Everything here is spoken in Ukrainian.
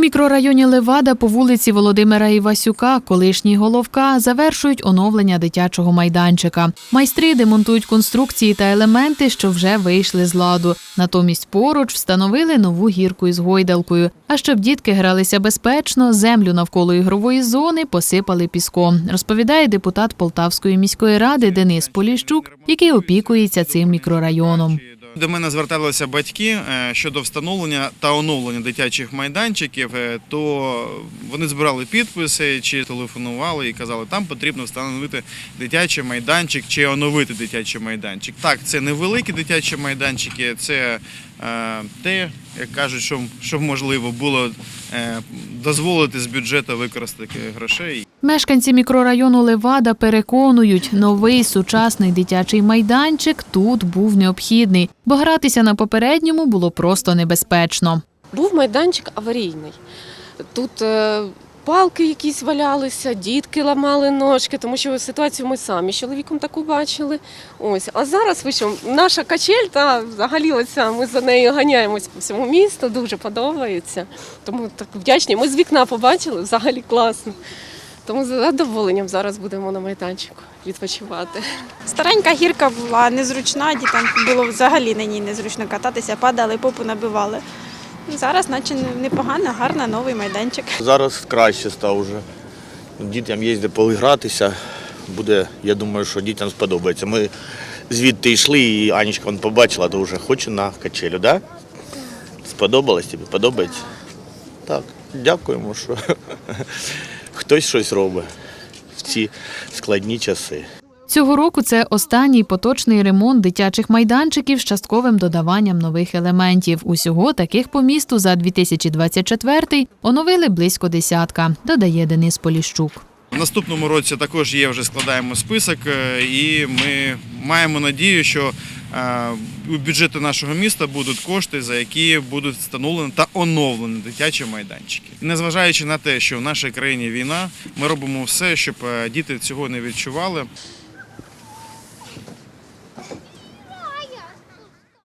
мікрорайоні Левада по вулиці Володимира Івасюка, колишній головка, завершують оновлення дитячого майданчика. Майстри демонтують конструкції та елементи, що вже вийшли з ладу. Натомість поруч встановили нову гірку із гойдалкою. А щоб дітки гралися безпечно, землю навколо ігрової зони посипали піском, розповідає депутат Полтавської міської ради Денис Поліщук, який опікується цим мікрорайоном. До мене зверталися батьки е, щодо встановлення та оновлення дитячих майданчиків. е, То вони збирали підписи чи телефонували і казали, там потрібно встановити дитячий майданчик чи оновити дитячий майданчик. Так, це невеликі дитячі майданчики, це те, як кажуть, що, що можливо було е, дозволити з бюджету використати грошей. Мешканці мікрорайону Левада переконують, новий сучасний дитячий майданчик тут був необхідний, бо гратися на попередньому було просто небезпечно. Був майданчик аварійний. Тут е, палки якісь валялися, дітки ламали ножки, тому що ситуацію ми самі з чоловіком таку бачили. Ось. А зараз ви що, наша качель, та взагалі оця, ми за нею ганяємось по всьому місту, дуже подобається. Тому так вдячні. Ми з вікна побачили, взагалі класно. Тому з задоволенням зараз будемо на майданчику відпочивати. Старенька гірка була незручна, дітям було взагалі на ній незручно кататися, падали, попу набивали. Зараз, наче непогано, гарно, новий майданчик. Зараз краще став уже. Дітям є де. Буде, я думаю, що дітям сподобається. Ми звідти йшли, і Анічка вон побачила, то вже хоче на качелю, так? Да? Сподобалось тобі? Подобається? Так, дякуємо, що хтось щось робить в ці складні часи. Цього року це останній поточний ремонт дитячих майданчиків з частковим додаванням нових елементів. Усього таких по місту за 2024 оновили близько десятка, додає Денис Поліщук. В наступному році також є вже складаємо список, е, і ми маємо надію, що е, у бюджеті нашого міста будуть кошти, за які будуть встановлені та оновлені дитячі майданчики. Незважаючи на те, що в нашій країні війна, ми робимо все, щоб е, діти цього не відчували.